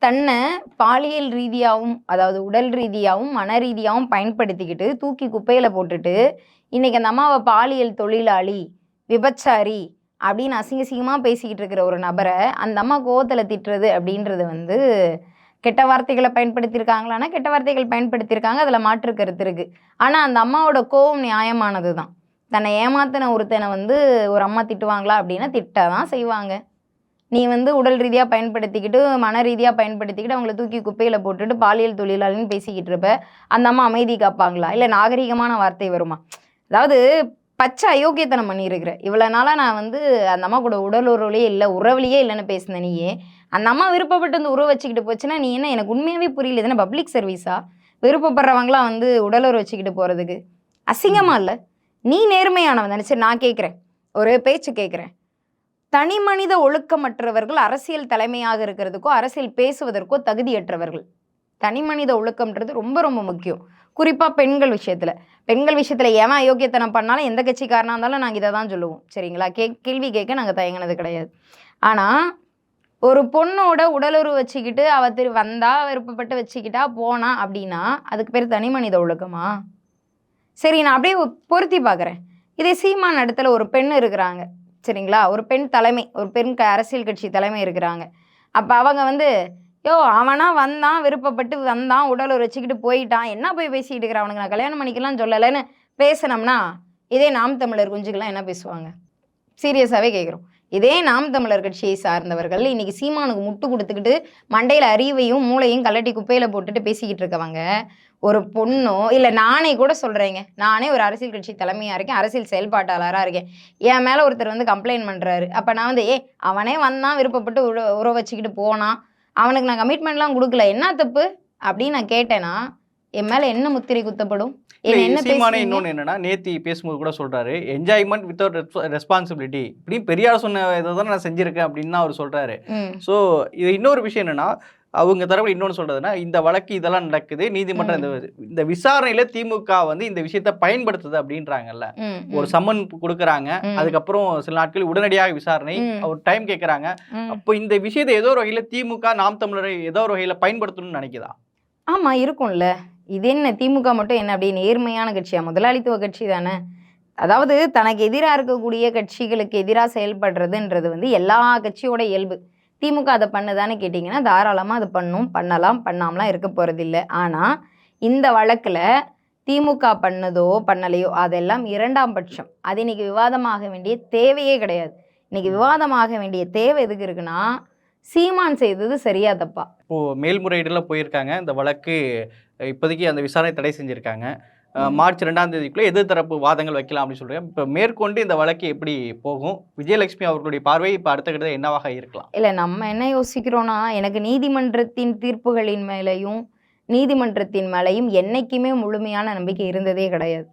தன்னை பாலியல் ரீதியாகவும் அதாவது உடல் ரீதியாகவும் மன ரீதியாகவும் பயன்படுத்திக்கிட்டு தூக்கி குப்பையில போட்டுட்டு இன்னைக்கு அந்த அம்மாவை பாலியல் தொழிலாளி விபச்சாரி அப்படின்னு அசிங்க அசிங்கமாக பேசிக்கிட்டு இருக்கிற ஒரு நபரை அந்த அம்மா கோவத்தில் திட்டுறது அப்படின்றது வந்து கெட்ட வார்த்தைகளை பயன்படுத்தியிருக்காங்களான்னா கெட்ட வார்த்தைகள் பயன்படுத்தியிருக்காங்க. அதில் மாற்று கருத்து இருக்குது ஆனால் அந்த அம்மாவோட கோவம் நியாயமானது தான் தன்னை ஏமாத்தின ஒருத்தனை வந்து ஒரு அம்மா திட்டுவாங்களா அப்படின்னா திட்ட தான் செய்வாங்க. நீ வந்து உடல் ரீதியாக பயன்படுத்திக்கிட்டு மன ரீதியாக பயன்படுத்திக்கிட்டு அவங்கள தூக்கி குப்பையில் போட்டுட்டு பாலியல் தொழிலாளின்னு பேசிக்கிட்டு இருப்ப அந்த அம்மா அமைதி காப்பாங்களா? இல்லை நாகரிகமான வார்த்தை வருமா? அதாவது பச்சை அயோக்கியத்தனம் பண்ணியிருக்கிற. இவ்வளோ நாளாக நான் வந்து அந்த அம்மா கூட உடல் உறவுலையே இல்லை உறவுலையே இல்லைன்னு பேசினேன் நீயே. அந்த அம்மா விருப்பப்பட்டு வந்து உறவு வச்சுக்கிட்டு போச்சுன்னா நீ என்ன எனக்கு உண்மையாகவே புரியல. இதுனா பப்ளிக் சர்வீஸா விருப்பப்படுறவங்களாம் வந்து உடலுறவு வச்சுக்கிட்டு போகிறதுக்கு அசிங்கமாக இல்லை? நீ நேர்மையானவன் தானே. சரி நான் கேட்குறேன். ஒரு பேச்சு கேட்குறேன். தனி மனித ஒழுக்கமற்றவர்கள் அரசியல் தலைமையாக இருக்கிறதுக்கோ அரசியல் பேசுவதற்கோ தகுதியற்றவர்கள். தனி மனித ஒழுக்கம்ன்றது ரொம்ப ரொம்ப முக்கியம். குறிப்பாக பெண்கள் விஷயத்தில். பெண்கள் விஷயத்தில் ஏன் அயோக்கியத்தனம் பண்ணாலும் எந்த கட்சிக்காரனாக இருந்தாலும் நாங்கள் இதை தான் சொல்லுவோம். சரிங்களா? கே கேள்வி கேட்க நாங்கள் தயங்கினது கிடையாது. ஆனால் ஒரு பொண்ணோட உடலுறவு வச்சுக்கிட்டு அவ திரு வந்தா விருப்பப்பட்டு வச்சுக்கிட்டா போனா அப்படின்னா அதுக்கு பேர் தனி மனித ஒழுக்கமா? சரி நான் அப்படியே பொருத்தி பார்க்குறேன் இதே சீமான் இடத்துல ஒரு பெண் இருக்கிறாங்க. சரிங்களா? ஒரு பெண் தலைமை ஒரு பெண் அரசியல் கட்சி தலைமை இருக்கிறாங்க. அப்போ அவங்க வந்து யோ அவனா வந்தான் விருப்பப்பட்டு வந்தான் உடல் வச்சுக்கிட்டு போயிட்டான். என்ன போய் பேசிக்கிட்டு இருக்கிறான் அவனுக்கு? நான் கல்யாணம் பண்ணிக்கலாம் சொல்லலைன்னு பேசினோம்னா இதே நாம் தமிழர் குஞ்சுக்கெல்லாம் என்ன பேசுவாங்க? சீரியஸாகவே கேட்குறோம் இதே நாம் தமிழர் கட்சியை சார்ந்தவர்கள் இன்னைக்கு சீமானுக்கு முட்டு கொடுத்துக்கிட்டு மண்டையில் அறிவையும் மூளையும் கலட்டி குப்பையில் போட்டுட்டு பேசிக்கிட்டு இருக்கவங்க ஒரு பொண்ணோ இல்லை நானே கூட சொல்கிறேங்க நானே ஒரு அரசியல் கட்சி தலைமையாக இருக்கேன் அரசியல் செயல்பாட்டாளராக இருக்கேன். என் மேலே ஒருத்தர் வந்து கம்ப்ளைண்ட் பண்ணுறாரு அப்போ நான் வந்து ஏ அவனே வந்தான் விருப்பப்பட்டு உற உறவு வச்சுக்கிட்டு போனான். அவனுக்கு நான் கமிட்மெண்ட்லாம் கொடுக்கல. என்ன தப்பு? அப்படின்னு நான் கேட்டேன்னா என் மேலே என்ன முத்திரை குத்தப்படும்? சீமானே? இன்னொன்னு என்னன்னா நேத்தி பேசும்போது கூட சொல்றாரு என்ஜாய்மெண்ட் வித்தவுட் ரெஸ்பான்சிபிலிட்டி இப்படின்னு பெரியார் சொன்ன இதை தான் நான் செஞ்சிருக்கேன் அப்படின்னு அவர் சொல்றாரு. ஸோ இது இன்னொரு விஷயம் என்னன்னா அவங்க தரப்புல இன்னொன்னு சொல்றதுன்னா இந்த வழக்கு இதெல்லாம் நடக்குது நீதிமன்றம் இந்த இந்த விசாரணையில திமுக வந்து இந்த விஷயத்த பயன்படுத்துது அப்படின்றாங்கல்ல. ஒரு சம்மன் கொடுக்குறாங்க. அதுக்கப்புறம் சில நாட்கள் உடனடியாக விசாரணை. ஒரு டைம் கேட்குறாங்க. அப்போ இந்த விஷயத்தை ஏதோ ஒரு வகையில திமுக நாம் தமிழரை ஏதோ ஒரு வகையில பயன்படுத்தணும்னு நினைக்குதா? ஆமா இருக்கும்ல. இது என்ன திமுக மட்டும் என்ன அப்படி நேர்மையான கட்சியா? முதலாளித்துவ கட்சி தானே. அதாவது தனக்கு எதிராக இருக்கக்கூடிய கட்சிகளுக்கு எதிராக செயல்படுறதுன்றது வந்து எல்லா கட்சியோட இயல்பு. திமுக அதை பண்ணுதான்னு கேட்டிங்கன்னா தாராளமாக அது பண்ணும் பண்ணலாம் பண்ணாமலாம் இருக்க போகிறதில்ல ஆனால் இந்த வழக்கில் திமுக பண்ணதோ பண்ணலையோ அதெல்லாம் இரண்டாம் பட்சம். அது இன்னைக்கு விவாதமாக வேண்டிய தேவையே கிடையாது. இன்னைக்கு விவாதமாக வேண்டிய தேவை எதுக்கு இருக்குன்னா சீமான் செய்தது சரியா தப்பா. இப்போ மேல்முறையீடுல போயிருக்காங்க. இந்த வழக்கு இப்போதைக்கு அந்த விசாரணை தடை செஞ்சிருக்காங்க. மார்ச் ரெண்டாம் தேதிக்குள்ள எதிர்த்தரப்பு வாதங்கள் வைக்கலாம் அப்படின்னு சொல்றாங்க. இப்போ மேற்கொண்டு இந்த வழக்கு எப்படி போகும்? விஜயலட்சுமி அவர்களுடைய பார்வை இப்போ அடுத்த கட்டத்தில் என்னவாக இருக்கலாம்? இல்லை நம்ம என்ன யோசிக்கிறோன்னா எனக்கு நீதிமன்றத்தின் தீர்ப்புகளின் மேலேயும் நீதிமன்றத்தின் மேலேயும் என்னைக்குமே முழுமையான நம்பிக்கை இருந்ததே கிடையாது.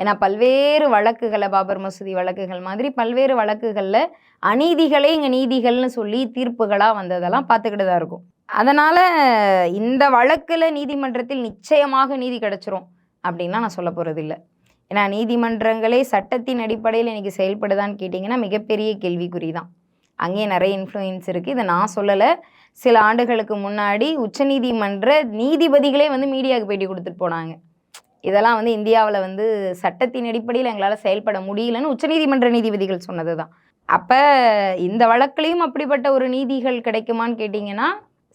ஏன்னா பல்வேறு வழக்குகளை பாபர் மசூதி வழக்குகள் மாதிரி பல்வேறு வழக்குகளில் அநீதிகளே இங்கே நீதிகள்னு சொல்லி தீர்ப்புகளாக வந்ததெல்லாம் பார்த்துக்கிட்டு தான் இருக்கும். அதனால் இந்த வழக்கில் நீதிமன்றத்தில் நிச்சயமாக நீதி கிடைச்சிரும். அப்படின்லாம் நான் சொல்ல போகிறது இல்லை ஏன்னா நீதிமன்றங்களே சட்டத்தின் அடிப்படையில் இன்றைக்கி செயல்படுதான்னு கேட்டிங்கன்னா மிகப்பெரிய கேள்விக்குறி தான். அங்கேயே நிறைய இன்ஃப்ளூயன்ஸ் இருக்குது இதை நான் சொல்லலை. சில ஆண்டுகளுக்கு முன்னாடி உச்சநீதிமன்ற நீதிபதிகளே வந்து மீடியாவுக்கு பேட்டி கொடுத்துட்டு போனாங்க. இதெல்லாம் வந்து இந்தியாவில் வந்து சட்டத்தின் அடிப்படையில் எங்களால் செயல்பட முடியலன்னு உச்சநீதிமன்ற நீதிபதிகள் சொன்னது தான் அப்போ இந்த வழக்குலேயும் அப்படிப்பட்ட ஒரு நீதிகள் கிடைக்குமான்னு கேட்டிங்கன்னா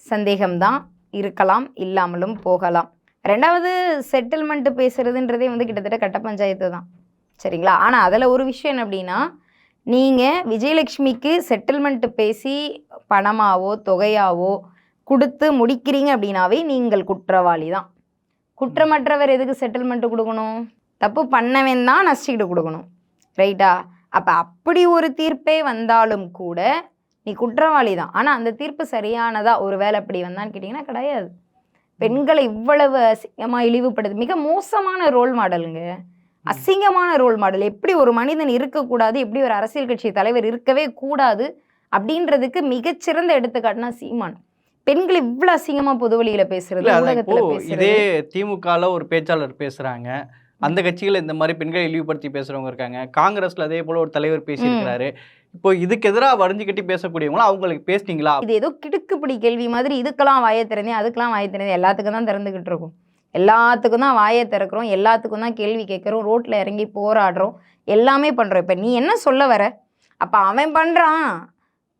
சந்தேகம்தான். இருக்கலாம் இல்லாமலும் போகலாம். ரெண்டாவது செட்டில்மெண்ட்டு பேசுகிறதுன்றதே வந்து கிட்டத்தட்ட கட்ட பஞ்சாயத்து தான். சரிங்களா? ஆனால் அதில் ஒரு விஷயம் என்ன அப்படின்னா நீங்கள் விஜயலட்சுமிக்கு செட்டில்மெண்ட்டு பேசி பணமாவோ தொகையாவோ கொடுத்து முடிக்கிறீங்க அப்படின்னாவே நீங்கள் குற்றவாளி தான். குற்றமற்றவர் எதுக்கு செட்டில்மெண்ட்டு கொடுக்கணும்? தப்பு பண்ணவன் தான் நஷ்டிக்கிட்டு கொடுக்கணும். ரைட்டா? அப்போ அப்படி ஒரு தீர்ப்பே வந்தாலும் கூட நீ குற்றவாளி தான். ஆனால் அந்த தீர்ப்பு சரியானதா ஒரு வேலை அப்படி வந்தான்னு கேட்டிங்கன்னா கிடையாது. பெண்களை இவ்வளவு அசிங்கமாக இழிவுபடுது மிக மோசமான ரோல் மாடலுங்க அசிங்கமான ரோல் மாடல் எப்படி ஒரு மனிதன் இருக்கக்கூடாது எப்படி ஒரு அரசியல் கட்சி தலைவர் இருக்கவே கூடாது அப்படின்றதுக்கு மிகச்சிறந்த எடுத்துக்காட்டுனா சீமான். பெண்கள் இவ்வளவு அசிங்கமா பேசுறது அதான் இப்போ ஊடகத்துல இதே பேசுறது திமுகல ஒரு பேச்சாளர் பேசுறாங்க. அந்த கட்சிகள் இந்த மாதிரி பெண்களை இழிவுபடுத்தி பேசுறவங்க இருக்காங்க. காங்கிரஸ்ல அதே போல ஒரு தலைவர் பேசியிருக்கிறாரு. இப்போ இதுக்கு எதிராக வரைஞ்சு கட்டி பேசக்கூடியவங்களும் அவங்களுக்கு பேசுனீங்களா? இது ஏதோ கிடுக்குப்பிடி கேள்வி மாதிரி இதுக்கெல்லாம் வாயை திறந்தேன் அதுக்கெல்லாம் வாயை திறந்தேன் எல்லாத்துக்கும் தான் திறந்துக்கிட்டு இருக்கும். எல்லாத்துக்கும் தான் வாயை திறக்கிறோம் எல்லாத்துக்கும் தான் கேள்வி கேட்குறோம் ரோட்டில் இறங்கி போராடுறோம் எல்லாமே பண்ணுறோம் இப்போ நீ என்ன சொல்ல வர? அப்போ அவன் பண்ணுறான்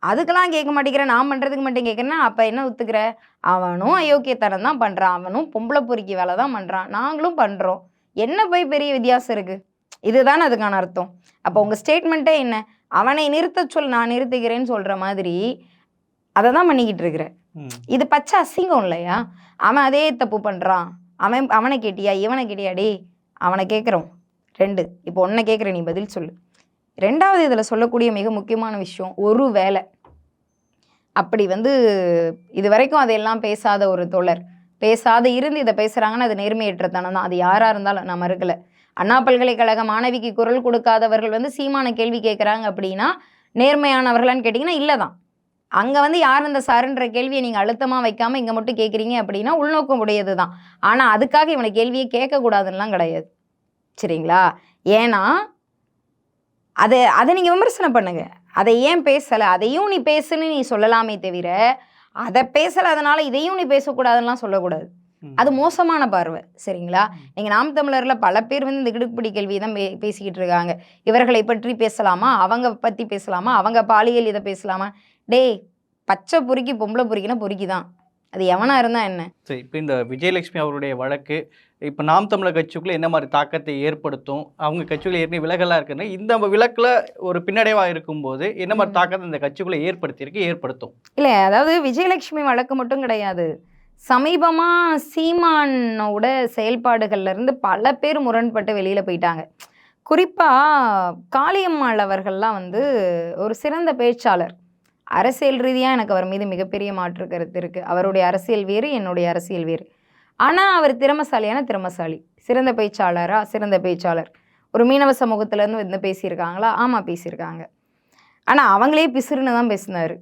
அதுக்கெல்லாம் கேட்க மாட்டேங்கிற நான் பண்ணுறதுக்கு மட்டும் கேட்குறேன்னா அப்போ என்ன ஒத்துக்கிற? அவனும் அயோக்கியத்தனம் தான் பண்ணுறான் அவனும் பொம்பளை பொறுக்கி வேலை தான் பண்ணுறான் நாங்களும் பண்ணுறோம் என்ன போய் பெரிய வித்தியாசம் இருக்குது இதுதான் அதுக்கான அர்த்தம். அப்போ உங்கள் ஸ்டேட்மெண்ட்டே என்ன? அவனை நிறுத்த சொல் நான் நிறுத்துகிறேன்னு சொல்ற மாதிரி அதை தான் பண்ணிக்கிட்டு இருக்கிற. ம். இது பச்சை அசிங்கம் இல்லையா? அவன் அதே தப்பு பண்ணுறான் அவன் அவனை கேட்டியா? இவனை கேட்டியா? டேய் அவனை கேட்குறோம். ரெண்டு இப்போ ஒன்றை கேட்குற நீ பதில் சொல்லு. ரெண்டாவது இதில் சொல்லக்கூடிய மிக முக்கியமான விஷயம் ஒரு வேலை அப்படி வந்து இது வரைக்கும் அதையெல்லாம் பேசாத ஒரு தோழர். பேசாத இருந்து இதை பேசுகிறாங்கன்னு அது நேர்மையற்றத்தனம் தான். அது யாராக இருந்தாலும் நான் மறுக்கலை. அண்ணா பல்கலைக்கழக மாணவிக்கு குரல் கொடுக்காதவர்கள் வந்து சீமான கேள்வி கேட்குறாங்க அப்படின்னா நேர்மையானவர்களான்னு கேட்டிங்கன்னா இல்லை தான். அங்கே வந்து யார் இந்த சாருன்ற கேள்வியை நீங்கள் அழுத்தமாக வைக்காமல் இங்கே மட்டும் கேட்குறீங்க அப்படின்னா உள்நோக்கம் உடையது தான். ஆனால் அதுக்காக இவனை கேள்வியை கேட்கக்கூடாதுன்னெலாம் கிடையாது. சரிங்களா? ஏன்னா அதை அதை நீங்கள் விமர்சனம் பண்ணுங்க. அதை ஏன் பேசலை? அதையும் நீ பேசுன்னு நீ சொல்லலாமே தவிர அதை பேசலை அதனால இதையும் நீ பேசக்கூடாதுன்னெலாம் சொல்லக்கூடாது. அது மோசமான பார்வை சரிங்களா? நீங்கள் நாம் தமிழரில் பல பேர் வந்து இந்த கிடுக்குப்பிடி கேள்வி தான் பே பேசிக்கிட்டு இருக்காங்க இவர்களை பற்றி பேசலாமா? அவங்க பற்றி பேசலாமா? அவங்க பாலியல் இதை பேசலாமா? டேய் பச்சை பொறுக்கி பொம்பளை பொறுக்கினா பொறுக்கி தான் அது எவனா இருந்தா என்ன? இப்போ இந்த விஜயலட்சுமி அவருடைய வழக்கு இப்போ நாம் தமிழர் கட்சிக்குள்ளே என்ன மாதிரி தாக்கத்தை ஏற்படுத்தும்? அவங்க கட்சிக்குள்ள ஏற்கனவே விலகலாக இருக்குன்னு இந்த விளக்கில் ஒரு பின்னடைவாக இருக்கும்போது என்ன மாதிரி. தாக்கத்தை இந்த கட்சிக்குள்ளே ஏற்படுத்தியிருக்கு ஏற்படுத்தும்? இல்லை அதாவது விஜயலட்சுமி வழக்கு மட்டும் கிடையாது. சமீபமாக சீமானோட செயல்பாடுகள்ல இருந்து பல பேர் முரண்பட்டு வெளியில் போயிட்டாங்க. குறிப்பாக காளியம்மாள் அவர்கள்லாம் வந்து ஒரு சிறந்த பேச்சாளர். அரசியல் ரீதியாக எனக்கு அவர் மீது மிகப்பெரிய மாற்று கருத்து இருக்குது அவருடைய அரசியல் வேறு என்னுடைய அரசியல் வேறு. ஆனால் அவர் திறமசாலியான திறமசாலி. சிறந்த பேச்சாளரா சிறந்த பேச்சாளர். ஒரு மீனவ சமூகத்திலேருந்து வந்து பேசியிருக்காங்களா? ஆமாம் பேசியிருக்காங்க. ஆனால் அவங்களே பிசுறுன்னு தான் பேசினார்.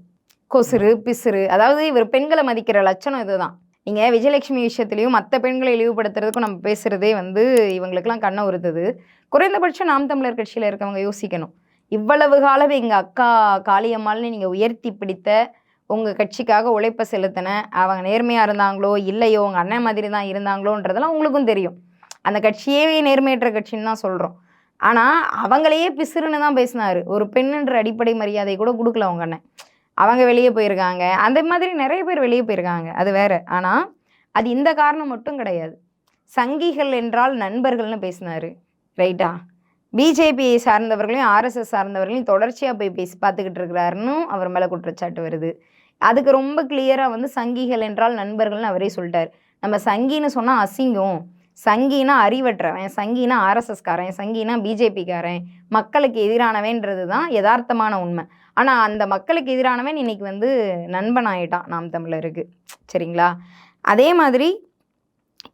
கொசுறு பிசுறு. அதாவது இவர் பெண்களை மதிக்கிற லட்சணம் இதுதான். நீங்கள் விஜயலட்சுமி விஷயத்துலையும் மற்ற பெண்களை இழிவுபடுத்துறதுக்கும் நம்ம பேசுகிறதே வந்து இவங்களுக்கெல்லாம் கண்ணை உறுத்துது. குறைந்தபட்சம் நாம் தமிழர் கட்சியில் இருக்கவங்க யோசிக்கணும். இவ்வளவு காலம் எங்கள் அக்கா காளியம்மாள்னு நீங்கள் உயர்த்தி பிடித்த உங்கள் கட்சிக்காக உழைப்பை செலுத்தின அவங்க நேர்மையாக இருந்தாங்களோ இல்லையோ உங்கள் அண்ணன் மாதிரி தான் இருந்தாங்களோன்றதெல்லாம் உங்களுக்கும் தெரியும். அந்த கட்சியே நேர்மையற்ற கட்சின்னு தான் சொல்கிறோம் ஆனால் அவங்களையே பிசுறுன்னு தான் பேசினார். ஒரு பெண்ணுன்ற அடிப்படை மரியாதை கூட கொடுக்கல அவங்க அண்ணன். அவங்க வெளியே போயிருக்காங்க. அந்த மாதிரி நிறைய பேர் வெளியே போயிருக்காங்க. அது வேறு. ஆனால் அது இந்த காரணம் மட்டும் கிடையாது. சங்கிகள் என்றால் நண்பர்கள்னு பேசினார். ரைட்டா? பிஜேபியை சார்ந்தவர்களையும் ஆர்எஸ்எஸ் சார்ந்தவர்களையும் தொடர்ச்சியாக போய் பேசி பார்த்துக்கிட்டு இருக்கிறாருன்னு அவர் மேலே குற்றச்சாட்டு வருது. அதுக்கு ரொம்ப கிளியராக வந்து சங்கிகள் என்றால் நண்பர்கள்னு அவரே சொல்லிட்டார். நம்ம சங்கின்னு சொன்னால் அசிங்கம். சங்கினா அறிவற்றவன் சங்கினா ஆர்எஸ்எஸ்காரன் சங்கினா பிஜேபிக்காரன் மக்களுக்கு எதிரானவன்றது தான் யதார்த்தமான உண்மை. ஆனால் அந்த மக்களுக்கு எதிரானவன் இன்னைக்கு வந்து நண்பன் ஆயிட்டான் நாம் தமிழருக்கு. சரிங்களா? அதே மாதிரி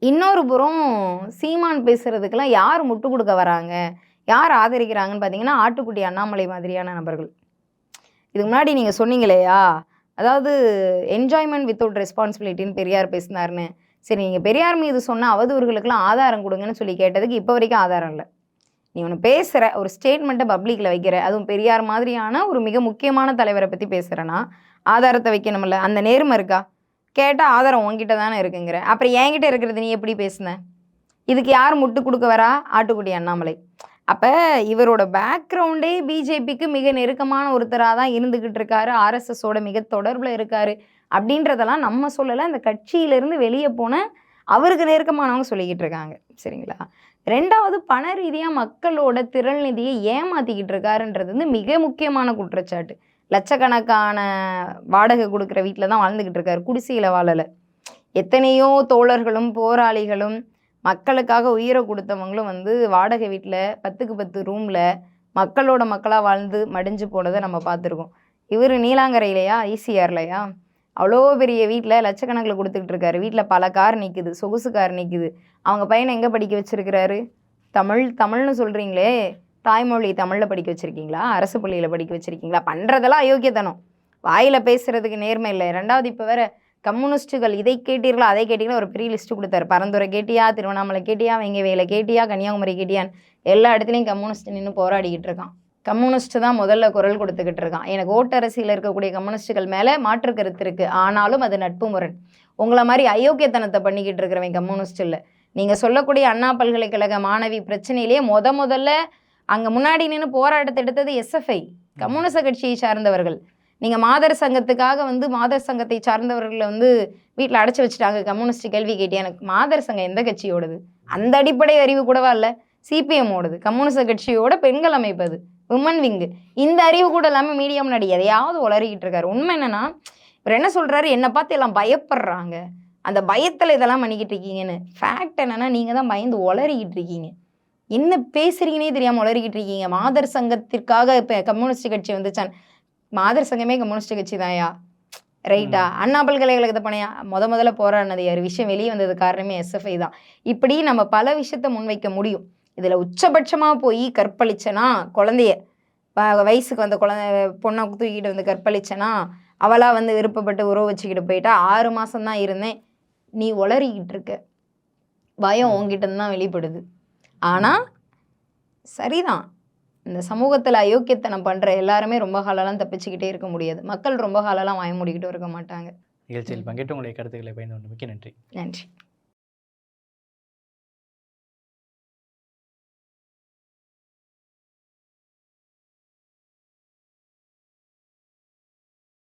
இன்னொரு புறம் சீமான் பேசுகிறதுக்கெல்லாம் யார் முட்டு கொடுக்க வராங்க? யார் ஆதரிக்கிறாங்கன்னு பார்த்தீங்கன்னா ஆட்டுக்குட்டி அண்ணாமலை மாதிரியான நபர்கள். இதுக்கு முன்னாடி நீங்கள் சொன்னீங்களையா அதாவது என்ஜாய்மெண்ட் வித்தவுட் ரெஸ்பான்சிபிலிட்டின்னு பெரியார் பேசினார்னு சரி நீங்கள் பெரியார் மீது சொன்ன அவதூறுகளுக்கெல்லாம் ஆதாரம் கொடுங்கன்னு சொல்லி கேட்டதுக்கு இப்போ வரைக்கும் ஆதாரம் இல்லை. நீ ஒன்று பேசுகிற ஒரு ஸ்டேட்மெண்ட்டை பப்ளிக்கில் வைக்கிற அதுவும் பெரியார் மாதிரியான ஒரு மிக முக்கியமான தலைவரை பற்றி பேசுகிறேன்னா ஆதாரத்தை வைக்கணும்ல. அந்த நேர்மை இருக்கா? கேட்டால் ஆதாரம் உங்ககிட்ட தானே இருக்குங்கிற. அப்புறம் என்கிட்ட இருக்கிறது நீ எப்படி பேசுன? இதுக்கு யார் முட்டு கொடுக்க வரா ஆட்டுக்குடி அண்ணாமலை. அப்போ இவரோட பேக்ரவுண்டே பிஜேபிக்கு மிக நெருக்கமான ஒருத்தராக தான் இருந்துக்கிட்டு இருக்காரு. ஆர்எஸ்எஸோட மிக தொடர்பில் இருக்காரு. அப்படின்றதெல்லாம் நம்ம சொல்லலை. அந்த கட்சியிலேருந்து வெளியே போன அவருக்கு நெருக்கமானவங்க சொல்லிக்கிட்டு இருக்காங்க. சரிங்களா? ரெண்டாவது பண ரீதியாக மக்களோட திரள் நிதியை ஏமாத்திக்கிட்டு இருக்காருன்றது வந்து மிக முக்கியமான குற்றச்சாட்டு. லட்சக்கணக்கான வாடகை கொடுக்குற வீட்டில் தான் வாழ்ந்துக்கிட்டு இருக்காரு. குடிசையில் வாழலை. எத்தனையோ தோழர்களும் போராளிகளும் மக்களுக்காக உயிரை கொடுத்தவங்களும் வந்து வாடகை வீட்டில் பத்துக்கு பத்து ரூமில் மக்களோட மக்களாக வாழ்ந்து மடிஞ்சு போனதை நம்ம பார்த்துருக்கோம். இவர் நீலாங்கரையிலையா ஈசிஆர்லையா? அவ்வளோ பெரிய வீட்டில் லட்சக்கணக்கில் கொடுத்துக்கிட்டு இருக்காரு. வீட்டில் பல கார் நிற்குது சொகுசு கார் நிற்குது அவங்க பையனை எங்கே படிக்க வச்சுருக்கிறாரு? தமிழ் தமிழ்னு சொல்கிறீங்களே தாய்மொழி தமிழில் படிக்க வச்சுருக்கீங்களா? அரசு பள்ளியில் படிக்க வச்சுருக்கீங்களா? பண்ணுறதெல்லாம் அயோக்கியத்தனம். வாயில் பேசுகிறதுக்கு நேர்மை இல்லை. ரெண்டாவது இப்போ வேறு கம்யூனிஸ்ட்டுகள் இதை கேட்டீர்களா அதை கேட்டீங்களா? ஒரு பெரிய லிஸ்ட்டு கொடுத்தாரு. பரந்துரை கேட்டியா திருவண்ணாமலை கேட்டியா வெங்கவேல கேட்டியா கன்னியாகுமரி கேட்டியான்னு எல்லா இடத்துலையும் கம்யூனிஸ்ட் நின்று போராடிக்கிட்டு இருக்கான். கம்யூனிஸ்ட் தான் முதல்ல குரல் கொடுத்துக்கிட்டு இருக்கான். எனக்கு ஓட்டரசியில் இருக்கக்கூடிய கம்யூனிஸ்ட்டுகள் மேலே மாற்று கருத்து இருக்குது ஆனாலும் அது நட்பு முரண். உங்களை மாதிரி அயோக்கியத்தனத்தை பண்ணிக்கிட்டு இருக்கிறவன் கம்யூனிஸ்ட் இல்லை. நீங்கள் சொல்லக்கூடிய அண்ணா பல்கலைக்கழக மாணவி பிரச்சனையிலேயே முத முதல்ல அங்கே முன்னாடி நின்று போராட்டத்தை எடுத்தது எஸ்எஃப்ஐ கம்யூனிச கட்சியை சார்ந்தவர்கள். நீங்கள் மாதர் சங்கத்துக்காக வந்து மாதர் சங்கத்தை சார்ந்தவர்களை வந்து வீட்டில் அடைச்சி வச்சுட்டாங்க. கம்யூனிஸ்ட் கேள்வி கேட்டியா? எனக்கு மாதர் சங்கம் எந்த கட்சியோடது? அந்த அடிப்படை அறிவு கூடவா இல்லை? சிபிஎம் ஓடுது கம்யூனிச கட்சியோட பெண்கள் அமைப்பது உமன் விங்கு இந்த அறிவு கூட இல்லாமல் மீடியா முன்னாடி எதையாவது உளறிக்கிட்டு இருக்காரு. உண்மை என்னன்னா இவர் என்ன சொல்கிறாரு என்னை பார்த்து எல்லாம் பயப்படுறாங்க. அந்த பயத்தில் இதெல்லாம் பண்ணிக்கிட்டு இருக்கீங்கன்னு. ஃபேக்ட் என்னன்னா நீங்கள் தான் பயந்து உளறிக்கிட்டு இருக்கீங்க. என்ன பேசுறீங்கன்னே தெரியாமல் உளறிக்கிட்டு இருக்கீங்க. மாதர் சங்கத்திற்காக இப்போ கம்யூனிஸ்ட் கட்சி வந்துச்சான். மாதர் சங்கமே கம்யூனிஸ்ட் கட்சி தான்யா. ரைட்டா? அண்ணா பல்கலைக்கழகத்தை பணையா முத முதல்ல போராடினது யார் விஷயம் வெளியே வந்தது காரணமே எஸ்எஃப்ஐ தான். இப்படி நம்ம பல விஷயத்த முன்வைக்க முடியும். இதில் உச்சபட்சமாக போய் கற்பழிச்சனா குழந்தைய வயசுக்கு வந்த குழந்தை பொண்ணை தூக்கிட்டு வந்து கற்பழிச்சனா அவளா வந்து விருப்பப்பட்டு உறவு வச்சுக்கிட்டு போயிட்டா ஆறு மாசம்தான் இருந்தேன். நீ உளறிக்கிட்டு இருக்க. பயம் உங்ககிட்ட தான் வெளிப்படுது. ஆனால் சரிதான். இந்த சமூகத்தில் அயோக்கியத்தனம் பண்ணுற எல்லாருமே ரொம்ப காலம்லாம் தப்பிச்சுக்கிட்டே இருக்க முடியாது. மக்கள் ரொம்ப காலம்லாம் வாய மூடிக்கிட்டும் இருக்க மாட்டாங்க. நிகழ்ச்சியில் பங்கேற்று உங்களுடைய கருத்துக்களை பயந்து மிக்க நன்றி. நன்றி.